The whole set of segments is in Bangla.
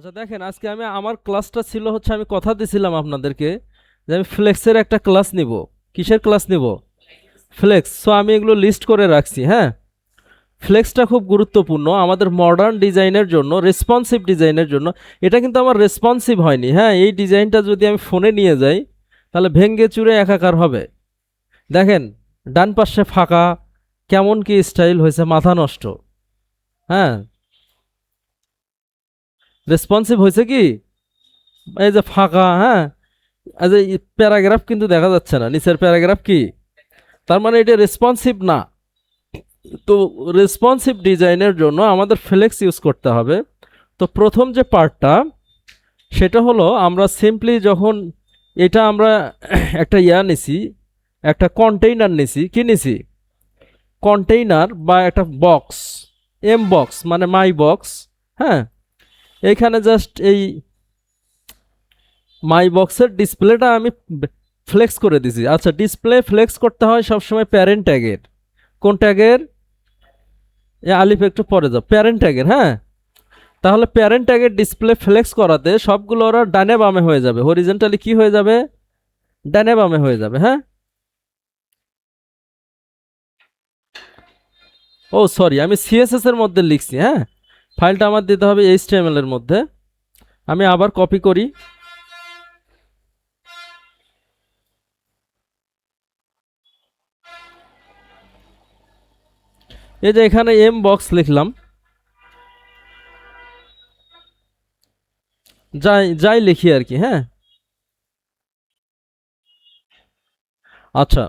আচ্ছা দেখেন, আজকে আমি, আমার ক্লাসটা ছিল হচ্ছে, আমি কথা দিছিলাম আপনাদেরকে যে আমি ফ্লেক্সের একটা ক্লাস নিব। কিসের ক্লাস নিব? ফ্লেক্স সো আমি এগুলো লিস্ট করে রাখছি হ্যাঁ? ফ্লেক্সটা খুব গুরুত্বপূর্ণ, আমাদের মডার্ন ডিজাইনের জন্য রেসপন্সিভ ডিজাইনের জন্য। এটা কিন্তু আমার রেসপন্সিভ হয়নি হ্যাঁ? এই ডিজাইনটা যদি আমি ফোনে নিয়ে যাই, তাহলে ভেঙ্গে চুরে একাকার হবে। দেখেন, ডান পাশে ফাঁকা, কেমন কি স্টাইল হয়েছে, মাথা নষ্ট। হ্যাঁ? রেসপন্সিভ হয়েছে কি? এই যে ফাঁকা হ্যাঁ? আজ এই প্যারাগ্রাফ কিন্তু দেখা যাচ্ছে না, নিচের প্যারাগ্রাফ কি? তার মানে এটা রেসপন্সিভ না। তো রেসপন্সিভ ডিজাইনের জন্য আমাদের ফ্লেক্স ইউজ করতে হবে। তো প্রথম যে পার্টটা সেটা হলো আমরা সিম্পলি যখন এটা আমরা একটা ইয়া নিছি, একটা কন্টেইনার নিছি, কি নিছি? কন্টেইনার বা একটা বক্স এম বক্স মানে মাই বক্স হ্যাঁ? এইখানে জাস্ট এই মাই বক্সের ডিসপ্লেটা আমি ফ্লেক্স করে দিছি। আচ্ছা ডিসপ্লে ফ্লেক্স করতে হয় সবসময় প্যারেন্ট ট্যাগের কোন ট্যাগের এ, আলিফ, একটু পরে যাও। প্যারেন্ট ট্যাগের হ্যাঁ? তাহলে প্যারেন্ট ট্যাগের ডিসপ্লে ফ্লেক্স করাতে সবগুলো ওরা ডানে বামে হয়ে যাবে। হরিজেন্টালি কি হয়ে যাবে? ডানে বামে হয়ে যাবে হ্যাঁ? ও সরি আমি সিএসএস এর মধ্যে লিখছি হ্যাঁ? ফাইলটা আমার দিতে হবে এইচটিএমএল এর মধ্যে। আমি আবার কপি করি। এই যে এখানে এম বক্স লিখলাম। যাই যাই লিখি আর কি হ্যাঁ? আচ্ছা।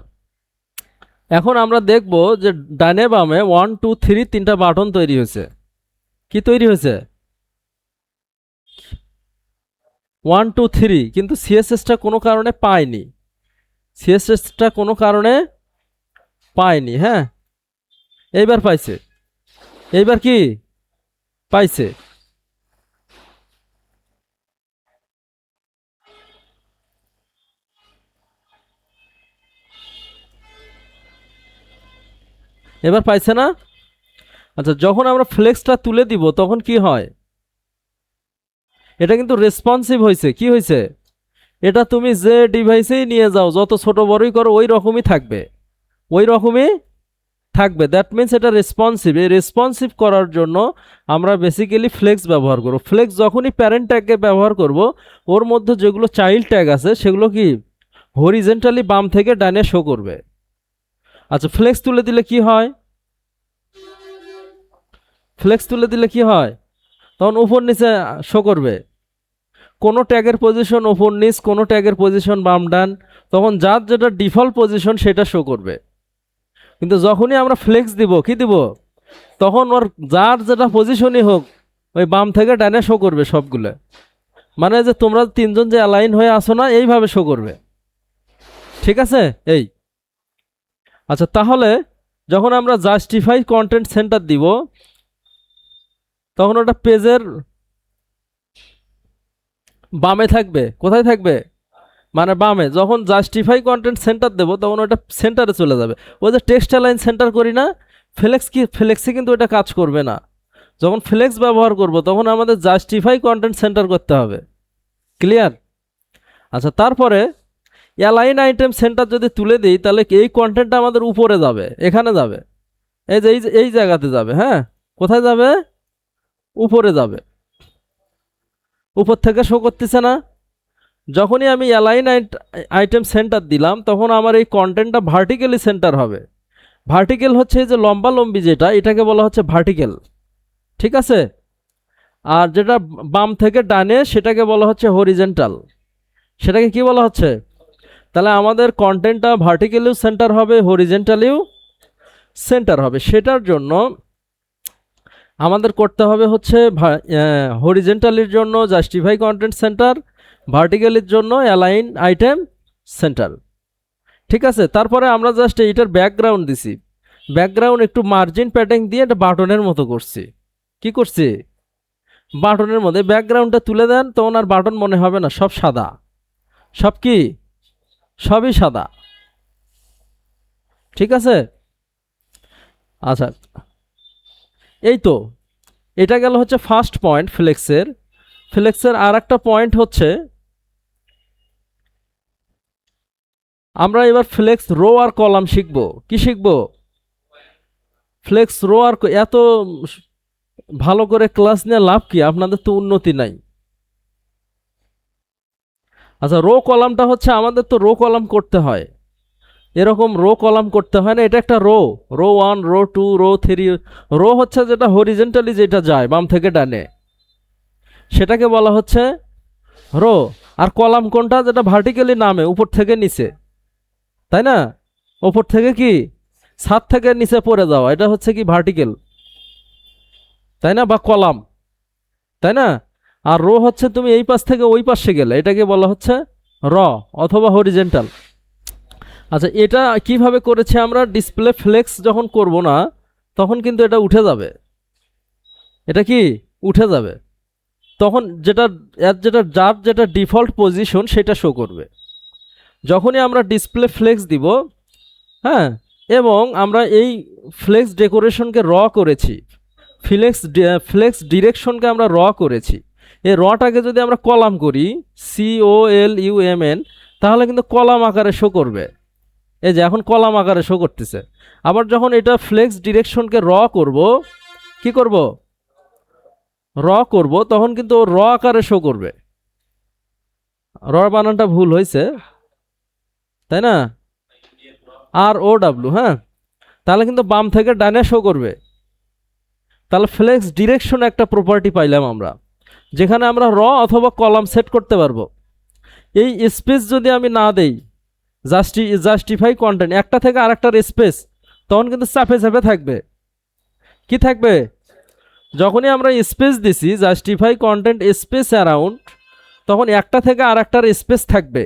এখন আমরা দেখব যে ডানে বামে ওয়ান টু থ্রি তিনটা বাটন তৈরি হয়েছে। কি তৈরি হয়েছে? ওয়ান টু থ্রি কিন্তু সিএসএসটা কোনো কারণে পায়নি। সিএসএসটা কোনো কারণে পায়নি হ্যাঁ? এইবার পাইছে। এইবার কি? পাইছে। এবার পাইছে না? আচ্ছা যখন আমরা ফ্লেক্সটা তুলে দিব, তখন কি হয়? এটা কিন্তু রেসপন্সিভ হয়েছে কি হয়েছে এটা তুমি যে ডিভাইসেই নিয়ে যাও, যত ছোট বড়ই করো, ওই রকমই থাকবে। ওই রকমই থাকবে। দ্যাট মিন্স এটা রেসপন্সিভ এই রেসপন্সিভ করার জন্য আমরা বেসিক্যালি ফ্লেক্স ব্যবহার করব। ফ্লেক্স যখনই প্যারেন্ট ট্যাগকে ব্যবহার করব, ওর মধ্যে যেগুলো চাইল্ড ট্যাগ আছে, সেগুলো কি হরিজেন্টালি বাম থেকে ডানে শো করবে। আচ্ছা ফ্লেক্স তুলে দিলে কি হয়? ফ্লেক্স তুলে দিলে কি হয়? তখন উপর নিচে শো করবে। কোনো ট্যাগের পজিশন উপর নিচ, কোনো ট্যাগের পজিশন বাম, ডান, তখন যার যেটা ডিফল্ট পজিশন সেটা শো করবে। কিন্তু যখনই আমরা ফ্লেক্স দিব, কি দিব? তখন ওর যার যেটা পজিশনই হোক, ওই বাম থেকে ডানে শো করবে সবগুলো। মানে যে তোমরা তিনজন যে অ্যালাইন হয়ে আসো না, এইভাবে শো করবে। ঠিক আছে? এই। আচ্ছা তাহলে যখন আমরা জাস্টিফাই কন্টেন্ট সেন্টার দিব তখন ওটা পেজের বামে থাকবে। কোথায় থাকবে? মানে বামে। যখন জাস্টিফাই কন্টেন্ট সেন্টার দেবো, তখন ওটা সেন্টারে চলে যাবে। ওই যে টেক্সট লাইন সেন্টার করি না ফ্লেক্স কি ফ্লেক্সে কিন্তু এটা কাজ করবে না। যখন ফ্লেক্স ব্যবহার করব, তখন আমাদের জাস্টিফাই কন্টেন্ট সেন্টার করতে হবে। ক্লিয়ার আচ্ছা তারপরে অ্যালাইন আইটেম সেন্টার যদি তুলে দিই, তাহলে এই কন্টেন্টটা আমাদের উপরে যাবে, এখানে যাবে। এই যে এই জায়গাতে যাবে হ্যাঁ? কোথায় যাবে? উপরে যাবে। উপর থেকে শো করতেছে না। যখনই আমি অ্যালাইন আইটেম সেন্টার দিলাম, তখন আমার এই কন্টেন্টটা ভার্টিক্যালি সেন্টার হবে। ভার্টিক্যাল হচ্ছে এই যে লম্বা লম্বি যেটা, এটাকে বলা হচ্ছে ভার্টিক্যাল ঠিক আছে? আর যেটা বাম থেকে ডানে, সেটাকে বলা হচ্ছে হরিজেন্টাল সেটাকে কি বলা হচ্ছে? তাহলে আমাদের কন্টেন্টটা ভার্টিক্যালিও সেন্টার হবে হরিজেন্টালিও সেন্টার হবে। সেটার জন্য আমাদের করতে হবে হচ্ছে হরিজেন্টালির জন্য জাস্টিফাই কন্টেন্ট সেন্টার ভার্টিক্যালির জন্য অ্যালাইন আইটেম সেন্টার ঠিক আছে? তারপরে আমরা জাস্ট এইটার ব্যাকগ্রাউন্ড দিছি। ব্যাকগ্রাউন্ড একটু মার্জিন প্যাটিং দিয়ে একটা বাটনের মতো করছি। কি করছি? বাটনের মধ্যে ব্যাকগ্রাউন্ডটা তুলে দেন, তখন আর বাটন মনে হবে না, সব সাদা। সব কি? সবই সাদা। ঠিক আছে? আচ্ছা। এই তো, এটা গেল হচ্ছে ফার্স্ট পয়েন্ট ফ্লেক্সের। ফ্লেক্সের আর একটা পয়েন্ট হচ্ছে, আমরা এবার ফ্লেক্স রো আর কলাম শিখব। কি শিখব? ফ্লেক্স রো আর এত ভালো করে ক্লাস নিয়ে লাভ কি? আপনাদের তো উন্নতি নাই। আচ্ছা রো কলামটা হচ্ছে আমাদের তো রো কলাম করতে হয়। এরকম রো কলাম করতে হয় না, এটা একটা row row one row two row three row হচ্ছে যেটা হরিজেন্টালি যেটা যায়, বাম থেকে ডানে। সেটাকে বলা হচ্ছে রো আর কলাম কোনটা? যেটা ভার্টিক্যালি নামে, উপর থেকে নিচে। তাই না? ওপর থেকে কি? ছাদ থেকে নিচে পড়ে যাওয়া, এটা হচ্ছে কি ভার্টিক্যাল তাই না? বা কলাম তাই না? আর রো হচ্ছে তুমি এই পাশ থেকে ওই পাশে গেলে, এটাকে বলা হচ্ছে র অথবা হরিজেন্টাল আচ্ছা এটা কীভাবে করেছি আমরা? ডিসপ্লে ফ্লেক্স যখন করব না, তখন কিন্তু এটা উঠে যাবে। এটা কি? উঠে যাবে। তখন যেটা যেটা, যার যেটা ডিফল্ট পজিশন সেটা শো করবে। যখনই আমরা ডিসপ্লে ফ্লেক্স দিব হ্যাঁ এবং আমরা এই ফ্লেক্স ডেকোরেশনকে র করেছি ফ্লেক্স ফ্লেক্স ডিরেকশনকে আমরা র করেছি, এই রটাকে যদি আমরা কলাম করি C O L U M N তাহলে কিন্তু কলাম আকারে শো করবে। এই যে এখন কলাম আকারে শো করতেছে। আবার যখন এটা ফ্লেক্স ডিরেকশনকে র করব, কি করব? র করব, তখন কিন্তু র আকারে শো করবে। র বানানটা ভুল হয়েছে, তাই না? আর ও ডাব্লু হ্যাঁ? তাহলে কিন্তু বাম থেকে ডানে শো করবে। তাহলে ফ্লেক্স ডিরেকশন একটা প্রপার্টি পাইলাম আমরা, যেখানে আমরা র অথবা কলাম সেট করতে পারব। এই স্পেস যদি আমি না দেই জাস্টি জাস্টিফাই কন্টেন্ট একটা থেকে আরেকটার স্পেস তখন কিন্তু চাপে চাপে থাকবে। কি থাকবে? যখনই আমরা স্পেস দিছি জাস্টিফাই কন্টেন্ট স্পেস অ্যারাউন্ড তখন একটা থেকে আরেকটার স্পেস থাকবে।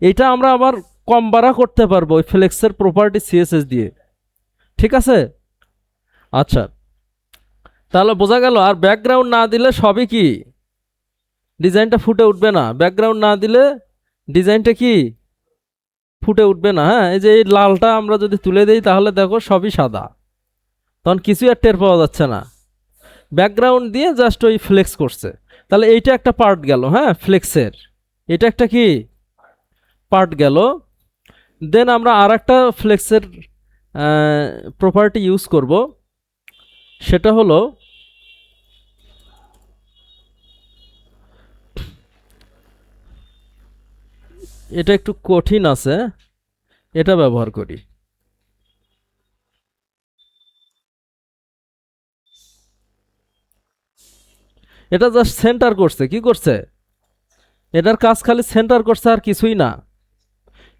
এটা আমরা আবার কম বাড়া করতে পারব ওই ফ্লেক্সের প্রপার্টি সিএসএস দিয়ে। ঠিক আছে? আচ্ছা। তাহলে বোঝা গেল, আর ব্যাকগ্রাউন্ড না দিলে সবই কি? ডিজাইনটা ফুটে উঠবে না। ব্যাকগ্রাউন্ড না দিলে ডিজাইনটা কি? ফুটে উঠবে না হ্যাঁ? এই যে এই লালটা আমরা যদি তুলে দিই তাহলে দেখো সবই সাদা। তখন কিছুই আর টের পাওয়া যাচ্ছে না। ব্যাকগ্রাউন্ড দিয়ে জাস্ট ওই ফ্লেক্স করছে। তাহলে এইটা একটা পার্ট গেল হ্যাঁ? ফ্লেক্সের এটা একটা কি? পার্ট গেল। দেন আমরা আর একটা ফ্লেক্সের প্রপার্টি ইউজ করব। সেটা হলো এটা একটু কঠিন আছে। এটা ব্যবহার করি। এটা জাস্ট সেন্টার করছে। কি করছে? এটার কাজ খালি সেন্টার করছে আর কিছুই না।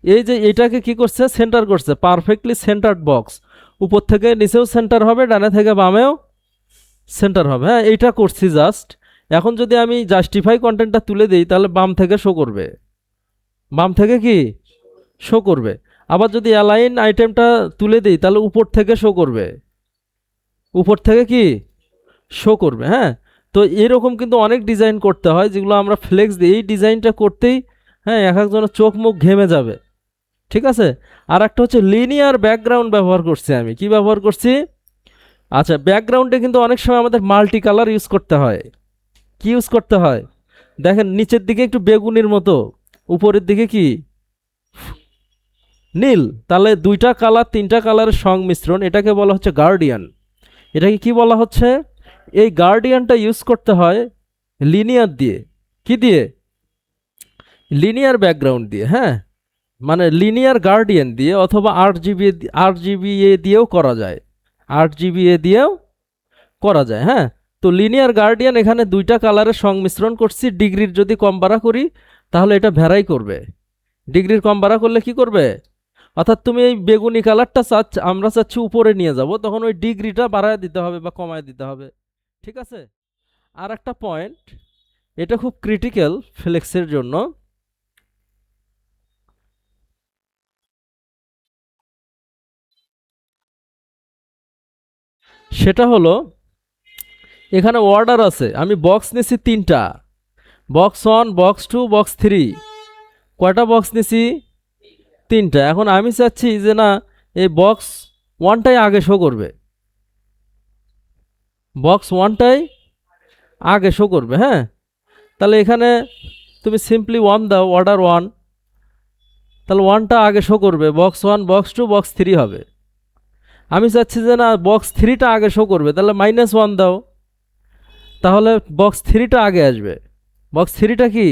এই যে এটাকে কি করছে? সেন্টার করছে। পারফেক্টলি সেন্টার্ড বক্স উপর থেকে নিচেও সেন্টার হবে, ডানে থেকে বামেও সেন্টার হবে। হ্যাঁ এইটা করছি জাস্ট এখন যদি আমি জাস্টিফাই কন্টেন্টটা তুলে দিই, তাহলে বাম থেকে শো করবে। বাম থেকে কি? শো করবে। আবার যদি অ্যালাইন আইটেমটা তুলে দিই, তাহলে উপর থেকে শো করবে। উপর থেকে কি? শো করবে হ্যাঁ? তো এরকম কিন্তু অনেক ডিজাইন করতে হয়, যেগুলো আমরা ফ্লেক্স দিই এই ডিজাইনটা করতেই হ্যাঁ এক একজনের চোখ মুখ ঘেমে যাবে। ঠিক আছে? আর একটা হচ্ছে লিনিয়ার ব্যাকগ্রাউন্ড ব্যবহার করছি আমি। কি ব্যবহার করছি? আচ্ছা ব্যাকগ্রাউন্ডে কিন্তু অনেক সময় আমাদের মাল্টি কালার ইউজ করতে হয়। কি ইউজ করতে হয়? দেখেন, নিচের দিকে একটু বেগুনির মতো। উপরের দিকে কি? নীল। তাহলে দুইটা কালার, তিনটা কালারের সংমিশ্রণ, এটাকে বলা হচ্ছে গার্ডিয়ান এটাকে কি বলা হচ্ছে? এই গার্ডিয়ানটা ইউজ করতে হয় লিনিয়ার দিয়ে। কি দিয়ে? লিনিয়ার ব্যাকগ্রাউন্ড দিয়ে হ্যাঁ? মানে লিনিয়ার গার্ডিয়ান দিয়ে অথবা আট জিবি আট জিবি এ দিয়েও করা যায়। আট জিবি এ দিয়েও করা যায় হ্যাঁ? তো লিনিয়ার গার্ডিয়ান এখানে দুইটা কালারের সংমিশ্রণ করছি ডিগ্রির যদি কম বাড়া করি, তাহলে এটা ভ্যারাই করবে। ডিগ্রির কম বাড়া করলে কি করবে? অর্থাৎ তুমি এই বেগুনি কালারটা চাচ্ছ, আমরা চাচ্ছি উপরে নিয়ে যাব, তখন ওই ডিগ্রিটা বাড়ায় দিতে হবে বা কমায় দিতে হবে। ঠিক আছে? আর একটা পয়েন্ট এটা খুব ক্রিটিক্যাল ফ্লেক্সের জন্য। সেটা হলো এখানে অর্ডার আছে। আমি বক্স নিছি তিনটা। Box one box two box three কয়টা বক্স নিছি? তিনটা। এখন আমি চাচ্ছি যে না, এই বক্স ওয়ানটাই আগে শো করবে। বক্স ওয়ানটাই আগে শো করবে হ্যাঁ? তাহলে এখানে তুমি সিম্পলি ওয়ান দাও অর্ডার ওয়ান তাহলে ওয়ানটা আগে শো করবে। Box one box two box three হবে। আমি চাচ্ছি যে না বক্স থ্রিটা আগে শো করবে। তাহলে মাইনাস ওয়ান দাও। তাহলে বক্স থ্রিটা আগে আসবে। বক্স থ্রিটা কি?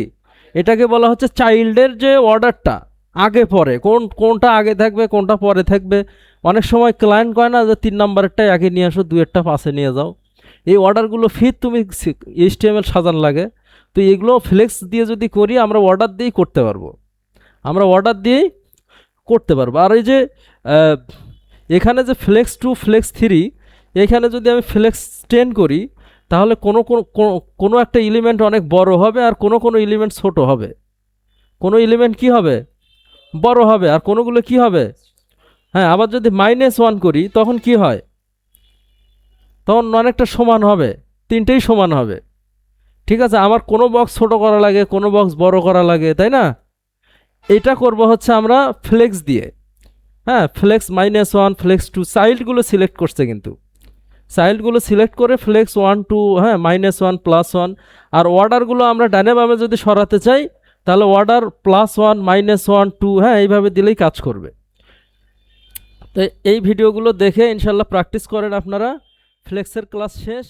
এটাকে বলা হচ্ছে চাইল্ডের যে অর্ডারটা আগে পরে, কোন, কোনটা আগে থাকবে, কোনটা পরে থাকবে। অনেক সময় ক্লায়েন্ট কয় না যে তিন নম্বরেরটাই আগে নিয়ে আসো দুয়েরটা পাশে নিয়ে যাও। এই অর্ডারগুলো ফির তুমি এইচটিএমএল সাজান লাগে। তো এগুলো ফ্লেক্স দিয়ে যদি করি, আমরা অর্ডার দিয়েই করতে পারব। আমরা অর্ডার দিয়েই করতে পারব। আর এই যে এখানে যে ফ্লেক্স টু ফ্লেক্স থ্রি এখানে যদি আমি ফ্লেক্স টেন করি তাহলে কোনো কোনো একটা এলিমেন্ট অনেক বড় হবে আর কোনো কোনো এলিমেন্ট ছোট হবে। কোনো এলিমেন্ট কি হবে? বড় হবে। আর কোনোগুলো কি হবে? হ্যাঁ আবার যদি মাইনাস ওয়ান করি, তখন কি হয়? তখন অনেকটা সমান হবে। তিনটেই সমান হবে। ঠিক আছে, আমার কোনো বক্স ছোট করা লাগে, কোনো বক্স বড় করা লাগে, তাই না? এটা করব হচ্ছে আমরা ফ্লেক্স দিয়ে। হ্যাঁ flex minus one flex two চাইল্ডগুলো select করছে কিন্তু। চাইল্ডগুলো সিলেক্ট করে ফ্লেক্স ওয়ান টু হ্যাঁ মাইনাস ওয়ান প্লাস ওয়ান আর অর্ডারগুলো আমরা বামে যদি সরাতে চাই, তাহলে order plus one minus one two হ্যাঁ এইভাবে দিলেই কাজ করবে। তো এই ভিডিওগুলো দেখে ইনশাল্লাহ প্র্যাকটিস করেন আপনারা। ফ্লেক্সের ক্লাস শেষ।